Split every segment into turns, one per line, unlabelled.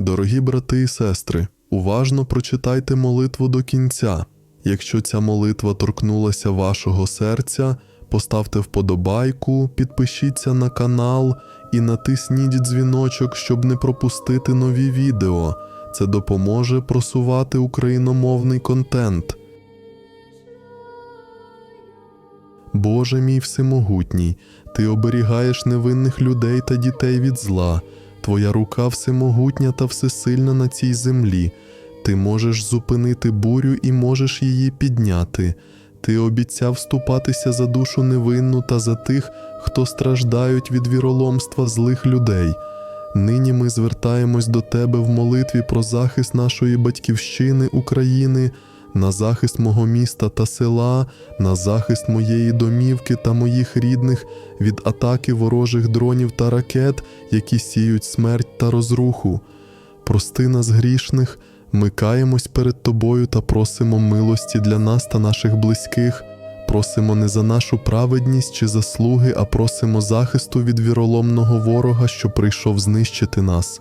Дорогі брати і сестри, уважно прочитайте молитву до кінця. Якщо ця молитва торкнулася вашого серця, поставте вподобайку, підпишіться на канал і натисніть дзвіночок, щоб не пропустити нові відео. Це допоможе просувати україномовний контент. Боже мій всемогутній, Ти оберігаєш невинних людей та дітей від зла. Твоя рука всемогутня та всесильна на цій землі. Ти можеш зупинити бурю і можеш її підняти. Ти обіцяв ступатися за душу невинну та за тих, хто страждають від віроломства злих людей. Нині ми звертаємось до Тебе в молитві про захист нашої батьківщини України, на захист мого міста та села, на захист моєї домівки та моїх рідних від атаки ворожих дронів та ракет, які сіють смерть та розруху. Прости нас грішних, ми каємось перед Тобою та просимо милості для нас та наших близьких. Просимо не за нашу праведність чи заслуги, а просимо захисту від віроломного ворога, що прийшов знищити нас.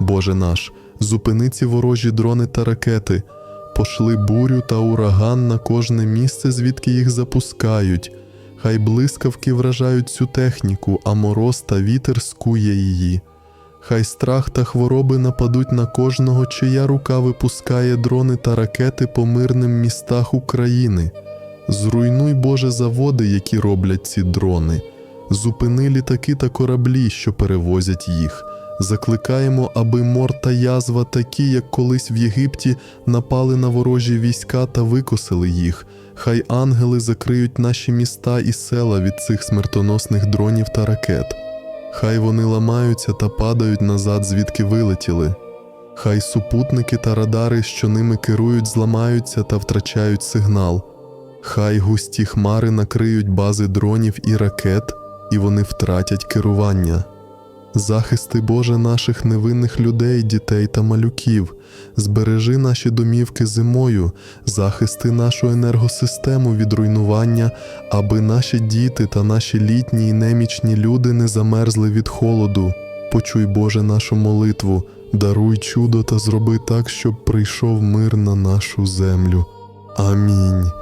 Боже наш, зупини ці ворожі дрони та ракети, пошли бурю та ураган на кожне місце, звідки їх запускають. Хай блискавки вражають цю техніку, а мороз та вітер скує її. Хай страх та хвороби нападуть на кожного, чия рука випускає дрони та ракети по мирним містах України. Зруйнуй, Боже, заводи, які роблять ці дрони. Зупини літаки та кораблі, що перевозять їх. Закликаємо, аби мор та язва, такі, як колись в Єгипті, напали на ворожі війська та викосили їх. Хай ангели закриють наші міста і села від цих смертоносних дронів та ракет. Хай вони ламаються та падають назад, звідки вилетіли. Хай супутники та радари, що ними керують, зламаються та втрачають сигнал. Хай густі хмари накриють бази дронів і ракет, і вони втратять керування. Захисти Боже наших невинних людей, дітей та малюків, збережи наші домівки зимою, захисти нашу енергосистему від руйнування, аби наші діти та наші літні і немічні люди не замерзли від холоду. Почуй, Боже, нашу молитву, даруй чудо та зроби так, щоб прийшов мир на нашу землю. Амінь.